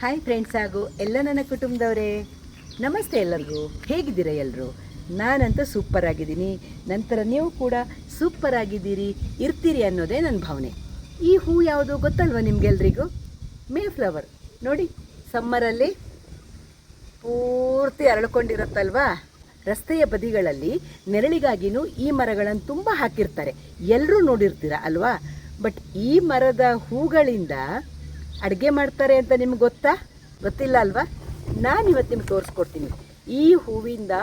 Hi friends ಹಾಗೂ ಎಲ್ಲ ನನ್ನ ಕುಟುಂಬದವರೇ. ನಮಸ್ತೆ ಎಲ್ಲರಿಗೂ. ಹೇಗಿದ್ದೀರಾ ಎಲ್ಲರೂ ನಾನಂತೂ ಸೂಪರ್ ಆಗಿದ್ದೀನಿ. ನಂತರ ನೀವು ಕೂಡ ಸೂಪರ್ ಆಗಿದ್ದೀರಿ, ಇರ್ತೀರಿ ಅನ್ನೋದೇ ನನ್ನ ಭಾವನೆ. ಈ ಹೂ ಯಾವುದು ಗೊತ್ತಲ್ವ ನಿಮಗೆಲ್ರಿಗೂ ಮೇ ಫ್ಲವರ್ ನೋಡಿ ಸಮ್ಮರಲ್ಲಿ ಪೂರ್ತಿ ಅರಳ್ಕೊಂಡಿರುತ್ತಲ್ವಾ? ರಸ್ತೆಯ ಬದಿಗಳಲ್ಲಿ ನೆರಳಿಗಾಗಿನೂ ಈ ಮರಗಳನ್ನು ತುಂಬ ಹಾಕಿರ್ತಾರೆ. ಎಲ್ಲರೂ ನೋಡಿರ್ತೀರ ಅಲ್ವಾ? ಬಟ್ ಈ ಮರದ ಹೂಗಳಿಂದ ಅಡುಗೆ ಮಾಡ್ತಾರೆ ಅಂತ ನಿಮ್ಗೆ ಗೊತ್ತಾ? ಗೊತ್ತಿಲ್ಲ ಅಲ್ವಾ? ನಾನು ಇವತ್ತು ನಿಮ್ಗೆ ತೋರಿಸ್ಕೊಡ್ತೀನಿ. ಈ ಹೂವಿಂದ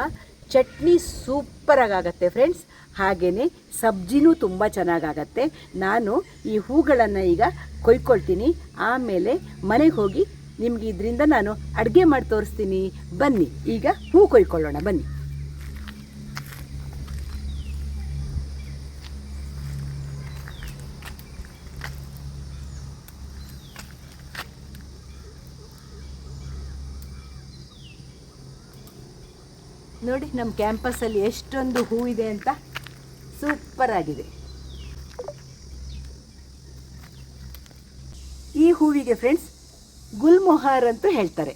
ಚಟ್ನಿ ಸೂಪರಾಗಿ ಆಗುತ್ತೆ ಫ್ರೆಂಡ್ಸ್ ಹಾಗೆಯೇ ಸಬ್ಜಿನೂ ತುಂಬ ಚೆನ್ನಾಗಾಗತ್ತೆ. ನಾನು ಈ ಹೂಗಳನ್ನು ಈಗ ಕೊಯ್ಕೊಳ್ತೀನಿ. ಆಮೇಲೆ ಮನೆಗೆ ಹೋಗಿ ನಿಮ್ಗೆ ಇದರಿಂದ ನಾನು ಅಡುಗೆ ಮಾಡಿ ತೋರಿಸ್ತೀನಿ. ಬನ್ನಿ, ಈಗ ಹೂ ಕೊಯ್ಕೊಳ್ಳೋಣ, ಬನ್ನಿ. ನೋಡಿ ನಮ್ಮ ಕ್ಯಾಂಪಸ್ಸಲ್ಲಿ ಎಷ್ಟೊಂದು ಹೂ ಇದೆ ಅಂತ. ಸೂಪರ್ ಆಗಿದೆ. ಈ ಹೂವಿಗೆ ಫ್ರೆಂಡ್ಸ್ ಗುಲ್ಮೊಹರ್ ಅಂತ ಹೇಳ್ತಾರೆ.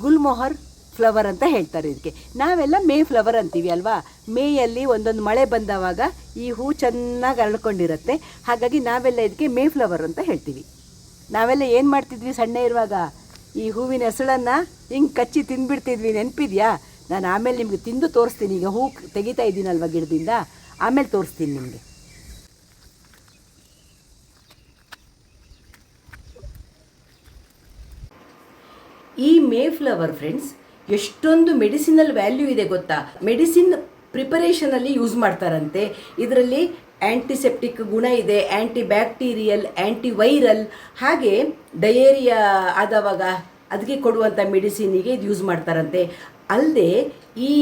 ಗುಲ್ಮೊಹರ್ ಫ್ಲವರ್ ಅಂತ ಹೇಳ್ತಾರೆ ಇದಕ್ಕೆ ನಾವೆಲ್ಲ ಮೇ ಫ್ಲವರ್ ಅಂತೀವಿ ಅಲ್ವಾ? ಮೇಯಲ್ಲಿ ಒಂದೊಂದು ಮಳೆ ಬಂದವಾಗ ಈ ಹೂ ಚೆನ್ನಾಗಿ ಅರಳ್ಕೊಂಡಿರುತ್ತೆ. ಹಾಗಾಗಿ ನಾವೆಲ್ಲ ಇದಕ್ಕೆ ಮೇ ಫ್ಲವರ್ ಅಂತ ಹೇಳ್ತೀವಿ. ನಾವೆಲ್ಲ ಏನು ಮಾಡ್ತಿದ್ವಿ ಸಣ್ಣ ಇರುವಾಗ? ಈ ಹೂವಿನ ಹೆಸಳನ್ನು ಹಿಂಗೆ ಕಚ್ಚಿ ತಿಂದ್ಬಿಡ್ತಿದ್ವಿ ನೆನಪಿದ್ಯಾ? ನಾನು ಆಮೇಲೆ ನಿಮಗೆ ತಿಂದು ತೋರಿಸ್ತೀನಿ. ಈಗ ಹೂ ತೆಗಿತಾ ಇದ್ದೀನಲ್ವ ಗಿಡದಿಂದ? ಆಮೇಲೆ ತೋರಿಸ್ತೀನಿ ನಿಮಗೆ. ಈ ಮೇ ಫ್ಲವರ್ ಫ್ರೆಂಡ್ಸ್ ಎಷ್ಟೊಂದು ಮೆಡಿಸಿನಲ್ ವ್ಯಾಲ್ಯೂ ಇದೆ ಗೊತ್ತಾ? ಮೆಡಿಸಿನ್ ಪ್ರಿಪರೇಷನಲ್ಲಿ ಯೂಸ್ ಮಾಡ್ತಾರಂತೆ. ಇದರಲ್ಲಿ ಆ್ಯಂಟಿಸೆಪ್ಟಿಕ್ ಗುಣ ಇದೆ ಆ್ಯಂಟಿ ಬ್ಯಾಕ್ಟೀರಿಯಲ್ ಆ್ಯಂಟಿ ವೈರಲ್ ಹಾಗೆ ಡಯೇರಿಯಾ ಆದವಾಗ ಅದಕ್ಕೆ ಕೊಡುವಂಥ ಮೆಡಿಸಿನಿಗೆ ಇದು ಯೂಸ್ ಮಾಡ್ತಾರಂತೆ. ಅಲ್ಲದೆ ಈ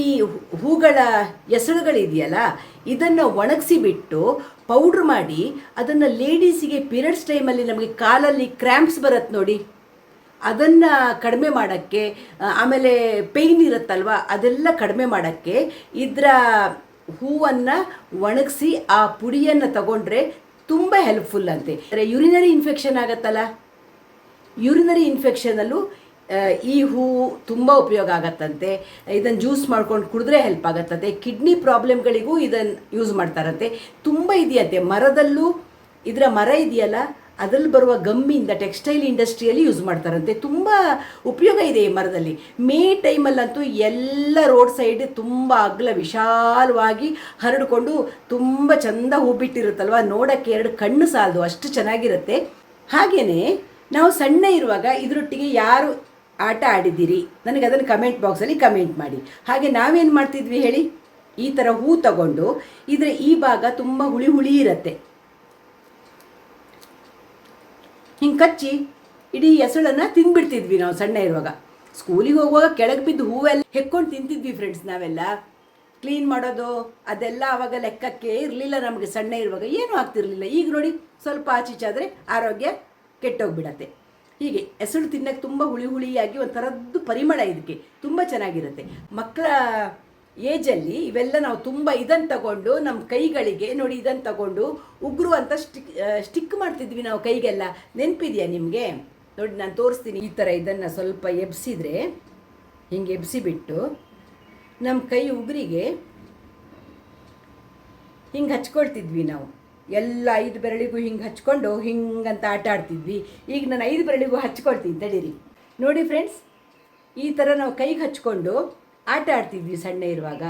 ಹೂಗಳ ಎಸಳುಗಳಿದೆಯಲ್ಲ ಇದನ್ನು ಒಣಗಿಸಿ ಬಿಟ್ಟು ಪೌಡ್ರ್ ಮಾಡಿ ಅದನ್ನು ಲೇಡೀಸಿಗೆ ಪೀರಿಯಡ್ಸ್ ಟೈಮಲ್ಲಿ ನಮಗೆ ಕಾಲಲ್ಲಿ ಕ್ರ್ಯಾಂಪ್ಸ್ ಬರುತ್ತೆ ನೋಡಿ. ಅದನ್ನು ಕಡಿಮೆ ಮಾಡೋಕ್ಕೆ ಆಮೇಲೆ ಪೇಯ್ನ್ ಇರುತ್ತಲ್ವ, ಅದೆಲ್ಲ ಕಡಿಮೆ ಮಾಡೋಕ್ಕೆ ಇದರ ಹೂವನ್ನು ಒಣಗಿಸಿ ಆ ಪುಡಿಯನ್ನು ತಗೊಂಡ್ರೆ ತುಂಬ ಹೆಲ್ಪ್ಫುಲ್ ಅಂತೆ. ಯುರಿನರಿ ಇನ್ಫೆಕ್ಷನ್ ಆಗತ್ತಲ್ಲ? ಯೂರಿನರಿ ಇನ್ಫೆಕ್ಷನಲ್ಲೂ ಈ ಹೂವು ತುಂಬ ಉಪಯೋಗ ಆಗತ್ತಂತೆ. ಇದನ್ನು ಜ್ಯೂಸ್ ಮಾಡ್ಕೊಂಡು ಕುಡಿದ್ರೆ ಹೆಲ್ಪ್ ಆಗತ್ತಂತೆ. ಕಿಡ್ನಿ ಪ್ರಾಬ್ಲಮ್ಗಳಿಗೂ ಇದನ್ನು ಯೂಸ್ ಮಾಡ್ತಾರಂತೆ. ತುಂಬ ಇದೆಯಂತೆ. ಮರದಲ್ಲೂ ಇದರ ಮರ ಇದೆಯಲ್ಲ ಅದರಲ್ಲಿ ಬರುವ ಗಮ್ಮಿಂದ ಟೆಕ್ಸ್ಟೈಲ್ ಇಂಡಸ್ಟ್ರಿಯಲ್ಲಿ ಯೂಸ್ ಮಾಡ್ತಾರಂತೆ. ತುಂಬ ಉಪಯೋಗ ಇದೆ ಈ ಮರದಲ್ಲಿ. ಮೇ ಟೈಮಲ್ಲಂತೂ ಎಲ್ಲ ರೋಡ್ ಸೈಡ್ ತುಂಬ ಅಗಲ ವಿಶಾಲವಾಗಿ ಹರಡಿಕೊಂಡು ತುಂಬ ಚೆಂದ ಹೂ ಬಿಟ್ಟಿರುತ್ತಲ್ವ? ನೋಡೋಕ್ಕೆ ಎರಡು ಕಣ್ಣು ಸಾಲದು. ಅಷ್ಟು ಚೆನ್ನಾಗಿರುತ್ತೆ. ಹಾಗೆಯೇ ನಾವು ಸಣ್ಣ ಇರುವಾಗ ಇದರೊಟ್ಟಿಗೆ ಯಾರು ಆಟ ಆಡಿದ್ದೀರಿ. ನನಗೆ ಅದನ್ನು ಕಮೆಂಟ್ ಬಾಕ್ಸಲ್ಲಿ ಕಮೆಂಟ್ ಮಾಡಿ. ಹಾಗೆ ನಾವೇನು ಮಾಡ್ತಿದ್ವಿ ಹೇಳಿ? ಈ ಥರ ಹೂ ತಗೊಂಡು ಇದರ ಈ ಭಾಗ ತುಂಬ ಹುಳಿ ಹುಳಿ ಇರತ್ತೆ. ಹಿಂಗೆ ಕಚ್ಚಿ ಇಡೀ ಹೆಸಳನ್ನು ತಿಂದ್ಬಿಡ್ತಿದ್ವಿ ನಾವು ಸಣ್ಣ ಇರುವಾಗ. ಸ್ಕೂಲಿಗೆ ಹೋಗುವಾಗ ಕೆಳಗೆ ಬಿದ್ದು ಹೂವೆಲ್ಲ ಹೆಕ್ಕೊಂಡು ತಿಂತಿದ್ವಿ ಫ್ರೆಂಡ್ಸ್ ನಾವೆಲ್ಲ. ಕ್ಲೀನ್ ಮಾಡೋದು, ಅದೆಲ್ಲ ಆವಾಗ ಲೆಕ್ಕಕ್ಕೆ ಇರಲಿಲ್ಲ ನಮಗೆ ಸಣ್ಣ ಇರುವಾಗ. ಏನೂ ಆಗ್ತಿರಲಿಲ್ಲ. ಈಗ ನೋಡಿ ಸ್ವಲ್ಪ ಆಚೀಚಾದರೆ ಆರೋಗ್ಯ ಕೆಟ್ಟೋಗ್ಬಿಡತ್ತೆ. ಹೀಗೆ ಹೆಸರು ತಿನ್ನಕ್ಕೆ ತುಂಬ ಹುಳಿ ಹುಳಿಯಾಗಿ ಒಂಥರದ್ದು ಪರಿಮಳ ಇದಕ್ಕೆ, ತುಂಬ ಚೆನ್ನಾಗಿರುತ್ತೆ. ಮಕ್ಕಳ ಏಜಲ್ಲಿ ಇವೆಲ್ಲ ನಾವು ತುಂಬ ಇದನ್ನು ತಗೊಂಡು ನಮ್ಮ ಕೈಗಳಿಗೆ, ನೋಡಿ ಇದನ್ನು ತಗೊಂಡು ಉಗುರು ಅಂತ ಸ್ಟಿಕ್ ಸ್ಟಿಕ್ ಮಾಡ್ತಿದ್ವಿ ನಾವು ಕೈಗೆಲ್ಲ. ನೆನಪಿದೆಯಾ ನಿಮಗೆ? ನೋಡಿ ನಾನು ತೋರಿಸ್ತೀನಿ ಈ ಥರ ಇದನ್ನು ಸ್ವಲ್ಪ ಎಬ್ಸಿದ್ರೆ, ಹಿಂಗೆ ಎಬ್ಸಿಬಿಟ್ಟು ನಮ್ಮ ಕೈ ಉಗುರಿಗೆ ಹಿಂಗೆ ಹಚ್ಕೊಳ್ತಿದ್ವಿ ನಾವು. ಎಲ್ಲ ಐದು ಬೆರಳಿಗೂ ಹಿಂಗೆ ಹಚ್ಕೊಂಡು ಹಿಂಗಂತ ಆಟ ಆಡ್ತಿದ್ವಿ. ಈಗ ನಾನು ಐದು ಬೆರಳಿಗೂ ಹಚ್ಕೊಳ್ತೀನಿ, ತಡೀರಿ. ನೋಡಿ ಫ್ರೆಂಡ್ಸ್ ಈ ಥರ ನಾವು ಕೈಗೆ ಹಚ್ಕೊಂಡು ಆಟ ಆಡ್ತಿದ್ವಿ ಸಣ್ಣ ಇರುವಾಗ.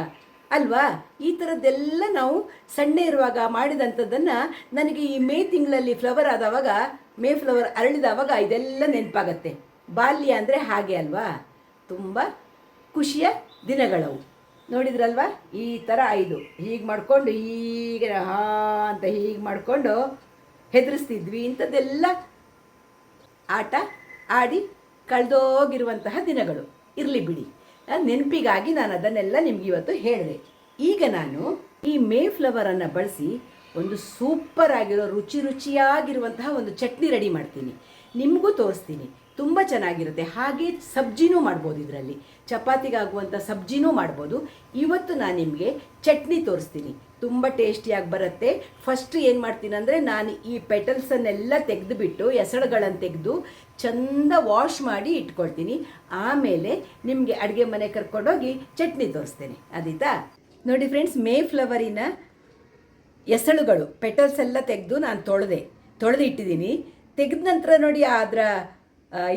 ಅಲ್ವಾ? ಈ ಥರದ್ದೆಲ್ಲ ನಾವು ಸಣ್ಣ ಇರುವಾಗ ಮಾಡಿದಂಥದ್ದನ್ನು ನನಗೆ ಈ ಮೇ ತಿಂಗಳಲ್ಲಿ ಫ್ಲವರ್ ಆದವಾಗ, ಮೇ ಫ್ಲವರ್ ಅರಳಿದವಾಗ ಇದೆಲ್ಲ ನೆನಪಾಗತ್ತೆ. ಬಾಲ್ಯ ಅಂದರೆ ಹಾಗೆ ಅಲ್ವಾ? ತುಂಬ ಖುಷಿಯ ದಿನಗಳವು. ನೋಡಿದ್ರಲ್ವಾ? ಈ ಥರ ಐದು. ಹೀಗೆ ಮಾಡಿಕೊಂಡು ಹೀಗೆ, ಹಾ ಅಂತ ಹೀಗೆ ಮಾಡಿಕೊಂಡು ಹೆದರಿಸ್ತಿದ್ವಿ. ಇಂಥದ್ದೆಲ್ಲ ಆಟ ಆಡಿ ಕಳೆದೋಗಿರುವಂತಹ ದಿನಗಳು. ಇರಲಿ ಬಿಡಿ. ನೆನಪಿಗಾಗಿ ನಾನು ಅದನ್ನೆಲ್ಲ ನಿಮ್ಗೆ ಇವತ್ತು ಹೇಳಿದೆ. ಈಗ ನಾನು ಈ ಮೇ ಫ್ಲವರನ್ನು ಬಳಸಿ ಒಂದು ಸೂಪರ್ ಆಗಿರೋ ರುಚಿ ರುಚಿಯಾಗಿರುವಂತಹ ಒಂದು ಚಟ್ನಿ ರೆಡಿ ಮಾಡ್ತೀನಿ. ನಿಮಗೂ ತೋರಿಸ್ತೀನಿ. ತುಂಬ ಚೆನ್ನಾಗಿರುತ್ತೆ. ಹಾಗೆ ಸಬ್ಜಿನೂ ಮಾಡ್ಬೋದು ಇದರಲ್ಲಿ. ಚಪಾತಿಗಾಗುವಂಥ ಸಬ್ಜಿನೂ ಮಾಡ್ಬೋದು. ಇವತ್ತು ನಾನು ನಿಮಗೆ ಚಟ್ನಿ ತೋರಿಸ್ತೀನಿ. ತುಂಬ ಟೇಸ್ಟಿಯಾಗಿ ಬರುತ್ತೆ. ಫಸ್ಟ್ ಏನು ಮಾಡ್ತೀನಿ ಅಂದರೆ ನಾನು ಈ ಪೆಟಲ್ಸನ್ನೆಲ್ಲ ತೆಗೆದುಬಿಟ್ಟು ಎಸಳುಗಳನ್ನು ತೆಗೆದು ಚಂದ ವಾಶ್ ಮಾಡಿ ಇಟ್ಕೊಳ್ತೀನಿ. ಆಮೇಲೆ ನಿಮಗೆ ಅಡುಗೆ ಮನೆ ಕರ್ಕೊಂಡೋಗಿ ಚಟ್ನಿ ತೋರಿಸ್ತೇನೆ. ಅದೀತಾ? ನೋಡಿ ಫ್ರೆಂಡ್ಸ್ ಮೇ ಫ್ಲವರಿನ ಎಸಳುಗಳು ಪೆಟಲ್ಸ್ ಎಲ್ಲ ತೆಗೆದು ನಾನು ತೊಳೆದೆ. ತೊಳೆದು ಇಟ್ಟಿದ್ದೀನಿ ತೆಗೆದ ನಂತರ ನೋಡಿ ಅದರ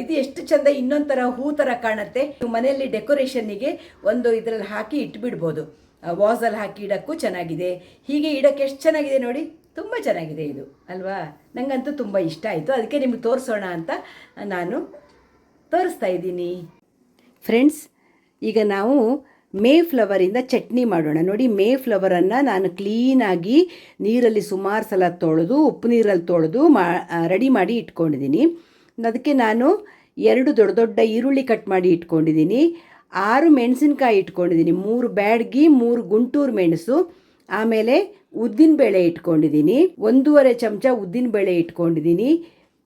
ಇದು ಎಷ್ಟು ಚಂದ ಇನ್ನೊಂದು ಥರ ಹೂ ಥರ ಕಾಣುತ್ತೆ. ಮನೆಯಲ್ಲಿ ಡೆಕೋರೇಷನ್ನಿಗೆ ಒಂದು ಇದರಲ್ಲಿ ಹಾಕಿ ಇಟ್ಬಿಡ್ಬೋದು. ವಾಸಲ್ಲಿ ಹಾಕಿ ಇಡೋಕ್ಕೂ ಚೆನ್ನಾಗಿದೆ. ಹೀಗೆ ಇಡೋಕ್ಕೆ ಎಷ್ಟು ಚೆನ್ನಾಗಿದೆ ನೋಡಿ. ತುಂಬ ಚೆನ್ನಾಗಿದೆ ಇದು. ಅಲ್ವಾ? ನನಗಂತೂ ತುಂಬ ಇಷ್ಟ ಆಯಿತು. ಅದಕ್ಕೆ ನಿಮಗೆ ತೋರಿಸೋಣ ಅಂತ ನಾನು ತೋರಿಸ್ತಾ ಇದ್ದೀನಿ. ಫ್ರೆಂಡ್ಸ್ ಈಗ ನಾವು ಮೇ ಫ್ಲವರಿಂದ ಚಟ್ನಿ ಮಾಡೋಣ. ನೋಡಿ ಮೇ ಫ್ಲವರನ್ನು ನಾನು ಕ್ಲೀನಾಗಿ ನೀರಲ್ಲಿ ಸುಮಾರು ಸಲ ತೊಳೆದು, ಉಪ್ಪು ನೀರಲ್ಲಿ ತೊಳೆದು ಮಾ ರೆಡಿ ಮಾಡಿ ಇಟ್ಕೊಂಡಿದ್ದೀನಿ. ಅದಕ್ಕೆ ನಾನು ಎರಡು ದೊಡ್ಡ ದೊಡ್ಡ ಈರುಳ್ಳಿ ಕಟ್ ಮಾಡಿ ಇಟ್ಕೊಂಡಿದ್ದೀನಿ, ಆರು ಮೆಣಸಿನ್ಕಾಯಿ ಇಟ್ಕೊಂಡಿದ್ದೀನಿ, ಮೂರು ಬ್ಯಾಡ್ಗಿ, ಮೂರು ಗುಂಟೂರು ಮೆಣಸು, ಆಮೇಲೆ ಉದ್ದಿನಬೇಳೆ ಇಟ್ಕೊಂಡಿದ್ದೀನಿ, ಒಂದೂವರೆ ಚಮಚ ಉದ್ದಿನಬೇಳೆ ಇಟ್ಕೊಂಡಿದ್ದೀನಿ,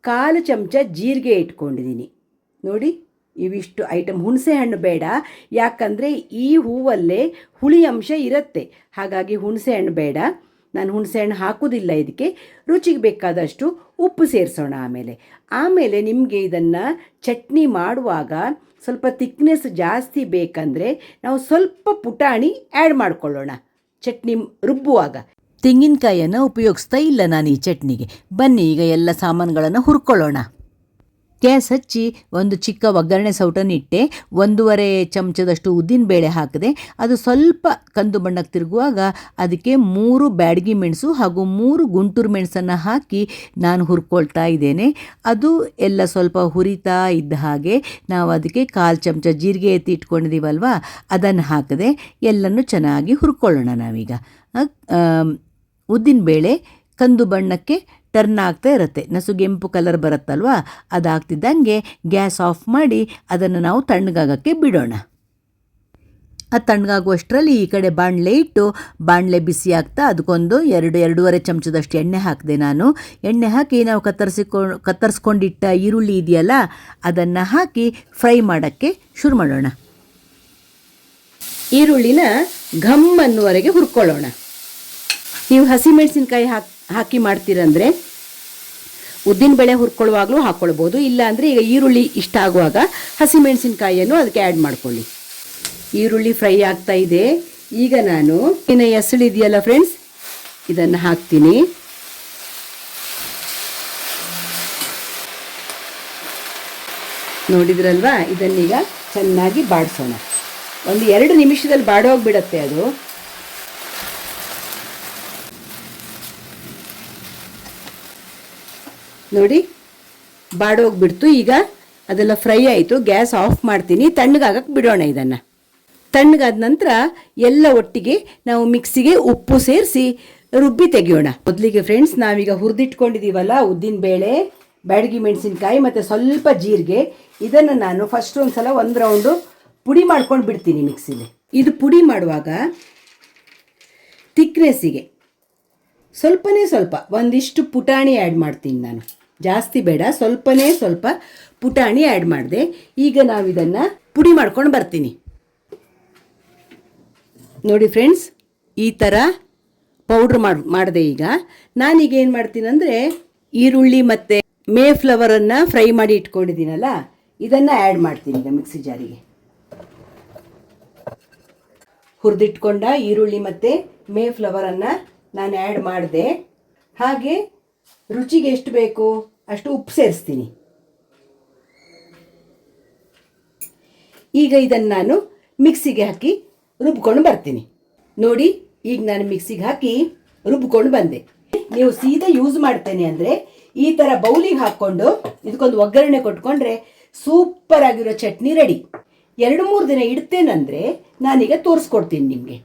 ಕಾಲು ಚಮಚ ಜೀರಿಗೆ ಇಟ್ಕೊಂಡಿದ್ದೀನಿ. ನೋಡಿ, ಇವಿಷ್ಟು ಐಟಮ್ ಹುಣಸೆ ಹಣ್ಣು ಬೇಡ, ಯಾಕಂದರೆ ಈ ಹೂವಲ್ಲೇ ಹುಳಿ ಅಂಶ ಇರುತ್ತೆ. ಹಾಗಾಗಿ ಹುಣಸೆ ಹಣ್ಣು ಬೇಡ. ನಾನು ಹುಣಸೆ ಹಣ್ಣು ಹಾಕೋದಿಲ್ಲ ಇದಕ್ಕೆ. ರುಚಿಗೆ ಬೇಕಾದಷ್ಟು ಉಪ್ಪು ಸೇರಿಸೋಣ ಆಮೇಲೆ. ಆಮೇಲೆ ನಿಮಗೆ ಇದನ್ನು ಚಟ್ನಿ ಮಾಡುವಾಗ ಸ್ವಲ್ಪ ತಿಕ್ನೆಸ್ ಜಾಸ್ತಿ ಬೇಕಂದರೆ ನಾವು ಸ್ವಲ್ಪ ಪುಟಾಣಿ ಆ್ಯಡ್ ಮಾಡ್ಕೊಳ್ಳೋಣ. ಚಟ್ನಿ ರುಬ್ಬುವಾಗ. ತೆಂಗಿನಕಾಯಿಯನ್ನು ಉಪಯೋಗಿಸ್ತಾ ಇಲ್ಲ ನಾನು ಈ ಚಟ್ನಿಗೆ. ಬನ್ನಿ ಈಗ ಎಲ್ಲ ಸಾಮಾನುಗಳನ್ನು ಹುರ್ಕೊಳ್ಳೋಣ. ಗ್ಯಾಸ್ ಹಚ್ಚಿ ಒಂದು ಚಿಕ್ಕ ಒಗ್ಗರಣೆ ಸೌಟನ್ನು ಇಟ್ಟೆ, ಒಂದೂವರೆ ಚಮಚದಷ್ಟು ಉದ್ದಿನಬೇಳೆ ಹಾಕಿದೆ. ಅದು ಸ್ವಲ್ಪ ಕಂದು ಬಣ್ಣಕ್ಕೆ ತಿರುಗುವಾಗ ಅದಕ್ಕೆ ಮೂರು ಬ್ಯಾಡಗಿ ಮೆಣಸು ಹಾಗೂ ಮೂರು ಗುಂಟೂರು ಮೆಣಸನ್ನು ಹಾಕಿ ನಾನು ಹುರ್ಕೊಳ್ತಾ ಇದ್ದೇನೆ. ಅದು ಎಲ್ಲ ಸ್ವಲ್ಪ ಹುರಿತಾ ಇದ್ದ ಹಾಗೆ ನಾವು ಅದಕ್ಕೆ ಕಾಲು ಚಮಚ ಜೀರಿಗೆ ಎತ್ತಿ ಇಟ್ಕೊಂಡಿದ್ದೀವಲ್ವ, ಅದನ್ನು ಹಾಕಿದೆ. ಎಲ್ಲನೂ ಚೆನ್ನಾಗಿ ಹುರ್ಕೊಳ್ಳೋಣ ನಾವೀಗ. ಉದ್ದಿನಬೇಳೆ ಕಂದು ಬಣ್ಣಕ್ಕೆ ಟರ್ನ್ ಆಗ್ತಾ ಇರುತ್ತೆ. ನಸುಗೆಂಪು ಕಲರ್ ಬರುತ್ತಲ್ವ? ಅದಾಗ್ತಿದ್ದಂಗೆ ಗ್ಯಾಸ್ ಆಫ್ ಮಾಡಿ ಅದನ್ನು ನಾವು ತಣ್ಣಗಾಗಕ್ಕೆ ಬಿಡೋಣ. ಅದು ತಣ್ಣಗಾಗುವಷ್ಟರಲ್ಲಿ ಈ ಕಡೆ ಬಾಣಲೆ ಇಟ್ಟು ಬಾಣಲೆ ಬಿಸಿ ಆಗ್ತಾ ಅದಕ್ಕೊಂದು ಎರಡು, ಎರಡೂವರೆ ಚಮಚದಷ್ಟು ಎಣ್ಣೆ ಹಾಕಿದೆ ನಾನು. ಎಣ್ಣೆ ಹಾಕಿ ನಾವು ಕತ್ತರಿಸಿಕೊ, ಕತ್ತರಿಸ್ಕೊಂಡಿಟ್ಟ ಈರುಳ್ಳಿ ಇದೆಯಲ್ಲ, ಅದನ್ನು ಹಾಕಿ ಫ್ರೈ ಮಾಡೋಕ್ಕೆ ಶುರು ಮಾಡೋಣ. ಈರುಳ್ಳಿನ ಘಮ್ ಅನ್ನುವರೆಗೆ ಹುರ್ಕೊಳ್ಳೋಣ. ನೀವು ಹಸಿಮೆಣಸಿನ್ಕಾಯಿ ಹಾಕಿ ಹಾಕಿ ಮಾಡ್ತೀರಂದರೆ ಉದ್ದಿನಬೇಳೆ ಹುರ್ಕೊಳ್ಳುವಾಗಲೂ ಹಾಕ್ಕೊಳ್ಬೋದು ಇಲ್ಲ ಅಂದರೆ ಈಗ ಈರುಳ್ಳಿ ಇಷ್ಟ ಆಗುವಾಗ ಹಸಿಮೆಣಸಿನಕಾಯಿಯನ್ನು ಅದಕ್ಕೆ ಆ್ಯಡ್ ಮಾಡ್ಕೊಳ್ಳಿ. ಈರುಳ್ಳಿ ಫ್ರೈ ಆಗ್ತಾ ಇದೆ. ಈಗ ನಾನು ಇನ್ನು ಎಸಳಿದೆಯಲ್ಲ ಫ್ರೆಂಡ್ಸ್ ಇದನ್ನು ಹಾಕ್ತೀನಿ. ನೋಡಿದ್ರಲ್ವಾ? ಇದನ್ನೀಗ ಚೆನ್ನಾಗಿ ಬಾಡಿಸೋಣ. ಒಂದು ಎರಡು ನಿಮಿಷದಲ್ಲಿ ಬಾಡೋಗ್ಬಿಡತ್ತೆ ಅದು. ನೋಡಿ, ಬಾಡೋಗ್ಬಿಡ್ತು. ಈಗ ಅದೆಲ್ಲ ಫ್ರೈ ಆಯಿತು, ಗ್ಯಾಸ್ ಆಫ್ ಮಾಡ್ತೀನಿ. ತಣ್ಣಗಾಗಕ್ಕೆ ಬಿಡೋಣ ಇದನ್ನು. ತಣ್ಣಗಾದ ನಂತರ ಎಲ್ಲ ಒಟ್ಟಿಗೆ ನಾವು ಮಿಕ್ಸಿಗೆ ಉಪ್ಪು ಸೇರಿಸಿ ರುಬ್ಬಿ ತೆಗೆಯೋಣ. ಮೊದಲಿಗೆ ಫ್ರೆಂಡ್ಸ್ ನಾವೀಗ ಹುರಿದಿಟ್ಕೊಂಡಿದ್ದೀವಲ್ಲ ಉದ್ದಿನ ಬೇಳೆ, ಬ್ಯಾಡಗಿ ಮೆಣಸಿನ್ಕಾಯಿ ಮತ್ತು ಸ್ವಲ್ಪ ಜೀರಿಗೆ. ಇದನ್ನು ನಾನು ಫಸ್ಟ್ ಒಂದು ಸಲ ಒಂದು ರೌಂಡು ಪುಡಿ ಮಾಡ್ಕೊಂಡು ಬಿಡ್ತೀನಿ ಮಿಕ್ಸಿಲಿ. ಇದು ಪುಡಿ ಮಾಡುವಾಗ ತಿಕ್ನೆಸ್ಸಿಗೆ ಸ್ವಲ್ಪನೇ ಸ್ವಲ್ಪ, ಒಂದಿಷ್ಟು ಪುಟಾಣಿ ಆ್ಯಡ್ ಮಾಡ್ತೀನಿ ನಾನು. ಜಾಸ್ತಿ ಬೇಡ, ಸ್ವಲ್ಪನೇ ಸ್ವಲ್ಪ ಪುಟಾಣಿ ಆ್ಯಡ್ ಮಾಡಿದೆ. ಈಗ ನಾವು ಇದನ್ನು ಪುಡಿ ಮಾಡ್ಕೊಂಡು ಬರ್ತೀನಿ. ನೋಡಿ ಫ್ರೆಂಡ್ಸ್ ಈ ಥರ ಪೌಡ್ರ್ ಮಾಡಿ, ಮಾಡಿದೆ ಈಗ. ನಾನೀಗ ಏನು ಮಾಡ್ತೀನಿ ಅಂದರೆ ಈರುಳ್ಳಿ ಮತ್ತು ಮೇ ಫ್ಲವರನ್ನು ಫ್ರೈ ಮಾಡಿ ಇಟ್ಕೊಂಡಿದ್ದೀನಲ್ಲ, ಇದನ್ನು ಆ್ಯಡ್ ಮಾಡ್ತೀನಿ ಈಗ ಮಿಕ್ಸಿ ಜಾರಿಗೆ ಹುರಿದಿಟ್ಕೊಂಡ ಈರುಳ್ಳಿ ಮತ್ತು ಮೇ ಫ್ಲವರನ್ನು ನಾನು ಆ್ಯಡ್ ಮಾಡಿದೆ. ಹಾಗೆ ರುಚಿಗೆ ಎಷ್ಟು ಬೇಕು ಅಷ್ಟು ಉಪ್ಪು ಸೇರಿಸ್ತೀನಿ. ಈಗ ಇದನ್ನು ನಾನು ಮಿಕ್ಸಿಗೆ ಹಾಕಿ ರುಬ್ಕೊಂಡು ಬರ್ತೀನಿ. ನೋಡಿ, ಈಗ ನಾನು ಮಿಕ್ಸಿಗೆ ಹಾಕಿ ರುಬ್ಕೊಂಡು ಬಂದೆ. ನೀವು ಸೀದಾ ಯೂಸ್ ಮಾಡ್ತೇನೆ ಅಂದರೆ ಈ ಥರ ಬೌಲಿಗೆ ಹಾಕ್ಕೊಂಡು ಇದಕ್ಕೊಂದು ಒಗ್ಗರಣೆ ಕೊಟ್ಕೊಂಡ್ರೆ ಸೂಪರ್ ಆಗಿರೋ ಚಟ್ನಿ ರೆಡಿ ಎರಡು ಮೂರು ದಿನ ಇಡ್ತೇನೆಂದರೆ ನಾನೀಗ ತೋರಿಸ್ಕೊಡ್ತೀನಿ ನಿಮಗೆ.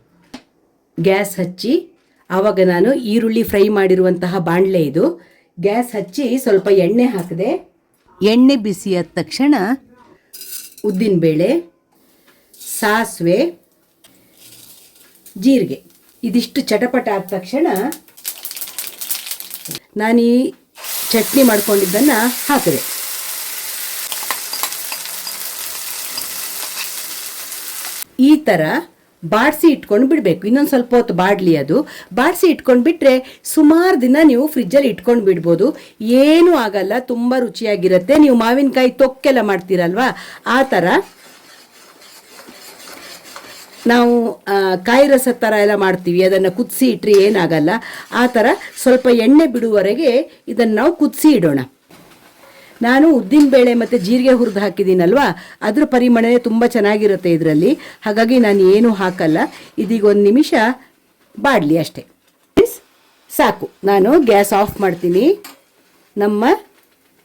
ಗ್ಯಾಸ್ ಹಚ್ಚಿ ಆವಾಗ ನಾನು ಈರುಳ್ಳಿ ಫ್ರೈ ಮಾಡಿರುವಂತಹ ಬಾಣಲೆ ಇದು. ಗ್ಯಾಸ್ ಹಚ್ಚಿ ಸ್ವಲ್ಪ ಎಣ್ಣೆ ಹಾಕಿದೆ. ಎಣ್ಣೆ ಬಿಸಿಯಾದ ತಕ್ಷಣ ಉದ್ದಿನಬೇಳೆ ಸಾಸಿವೆ, ಜೀರಿಗೆ. ಇದಿಷ್ಟು ಚಟಪಟ ಆದ ತಕ್ಷಣ ನಾನು ಈ ಚಟ್ನಿ ಮಾಡ್ಕೊಂಡಿದ್ದನ್ನು ಹಾಕಿದೆ. ಈ ಥರ ಬಾಡಿಸಿ ಇಟ್ಕೊಂಡು ಬಿಡಬೇಕು. ಇನ್ನೊಂದು ಸ್ವಲ್ಪ ಹೊತ್ತು ಬಾಡಲಿ ಅದು. ಬಾಡಿಸಿ ಇಟ್ಕೊಂಡು ಬಿಟ್ಟರೆ ಸುಮಾರು ದಿನ ನೀವು ಫ್ರಿಜ್ಜಲ್ಲಿ ಇಟ್ಕೊಂಡು ಬಿಡ್ಬೋದು. ಏನೂ ಆಗಲ್ಲ, ತುಂಬ ರುಚಿಯಾಗಿರುತ್ತೆ. ನೀವು ಮಾವಿನಕಾಯಿ ತೊಕ್ಕೆಲ್ಲ ಮಾಡ್ತೀರಲ್ವಾ? ಆ ಥರ ನಾವು ಕಾಯಿ ರಸ ಥರ ಎಲ್ಲ ಮಾಡ್ತೀವಿ. ಅದನ್ನು ಕುದಿಸಿ ಇಟ್ಟರೆ ಏನಾಗಲ್ಲ. ಆ ಥರ ಸ್ವಲ್ಪ ಎಣ್ಣೆ ಬಿಡುವವರೆಗೆ ಇದನ್ನು ನಾವು ಕುದಿಸಿ ಇಡೋಣ. ನಾನು ಉದ್ದಿನಬೇಳೆ ಮತ್ತು ಜೀರಿಗೆ ಹುರಿದು ಹಾಕಿದ್ದೀನಲ್ವಾ? ಅದ್ರ ಪರಿಮಳನೇ ತುಂಬ ಚೆನ್ನಾಗಿರುತ್ತೆ ಇದರಲ್ಲಿ. ಹಾಗಾಗಿ ನಾನು ಏನೂ ಹಾಕಲ್ಲ. ಇದೀಗ ಒಂದು ನಿಮಿಷ ಬಾಡಲಿ ಅಷ್ಟೇ. ಪ್ಲೀಸ್ ಸಾಕು. ನಾನು ಗ್ಯಾಸ್ ಆಫ್ ಮಾಡ್ತೀನಿ. ನಮ್ಮ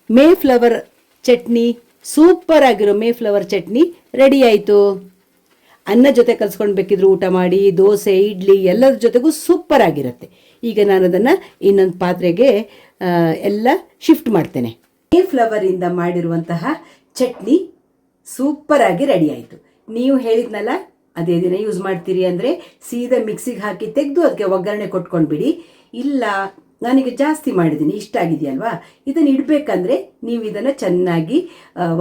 ಮೇ ಫ್ಲವರ್ ಚಟ್ನಿ, ಸೂಪರ್ ಆಗಿರೋ ಮೇ ಫ್ಲವರ್ ಚಟ್ನಿ ರೆಡಿ ಆಯಿತು. ಅನ್ನ ಜೊತೆ ಕಲ್ಸ್ಕೊಂಡು ಬೇಕಿದ್ರು ಊಟ ಮಾಡಿ, ದೋಸೆ, ಇಡ್ಲಿ ಎಲ್ಲರ ಜೊತೆಗೂ ಸೂಪರ್ ಆಗಿರುತ್ತೆ. ಈಗ ನಾನು ಅದನ್ನು ಇನ್ನೊಂದು ಪಾತ್ರೆಗೆ ಎಲ್ಲ ಶಿಫ್ಟ್ ಮಾಡ್ತೇನೆ. ಈ ಫ್ಲವರಿಂದ ಮಾಡಿರುವಂತಹ ಚಟ್ನಿ ಸೂಪರ್ ಆಗಿ ರೆಡಿ ಆಯಿತು. ನೀವು ಹೇಳಿದ್ನಲ್ಲ, ಅದೇ ದಿನ ಯೂಸ್ ಮಾಡ್ತೀರಿ ಅಂದರೆ ಸೀದಾ ಮಿಕ್ಸಿಗೆ ಹಾಕಿ ತೆಗೆದು ಅದಕ್ಕೆ ಒಗ್ಗರಣೆ ಕೊಟ್ಕೊಂಡು ಬಿಡಿ ಇಲ್ಲ, ನನಗೆ ಜಾಸ್ತಿ ಮಾಡಿದ್ದೀನಿ ಇಷ್ಟ ಆಗಿದೆಯಲ್ವಾ ಇದನ್ನು ಇಡಬೇಕಂದ್ರೆ ನೀವು ಇದನ್ನು ಚೆನ್ನಾಗಿ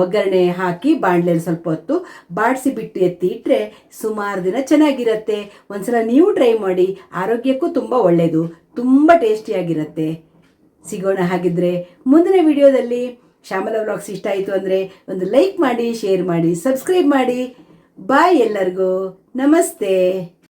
ಒಗ್ಗರಣೆ ಹಾಕಿ ಬಾಣಲೆಯಲ್ಲಿ ಸ್ವಲ್ಪ ಹೊತ್ತು ಬಾಡಿಸಿ ಬಿಟ್ಟು ಎತ್ತಿ ಇಟ್ಟರೆ ಸುಮಾರು ದಿನ ಚೆನ್ನಾಗಿರುತ್ತೆ. ಒಂದ್ಸಲ ನೀವು ಟ್ರೈ ಮಾಡಿ, ಆರೋಗ್ಯಕ್ಕೂ ತುಂಬ ಒಳ್ಳೆಯದು ತುಂಬ ಟೇಸ್ಟಿಯಾಗಿರುತ್ತೆ ಸಿಗೋಣ ಹಾಗಿದ್ರೆ ಮುಂದಿನ ವಿಡಿಯೋದಲ್ಲಿ ಶ್ಯಾಮಲ ವ್ಲಾಗ್ಸ್ ಇಷ್ಟ ಆಯಿತು ಅಂದರೆ ಒಂದು ಲೈಕ್ ಮಾಡಿ, ಶೇರ್ ಮಾಡಿ, ಸಬ್ಸ್ಕ್ರೈಬ್ ಮಾಡಿ. ಬಾಯ್ ಎಲ್ಲರಿಗೂ. ನಮಸ್ತೆ.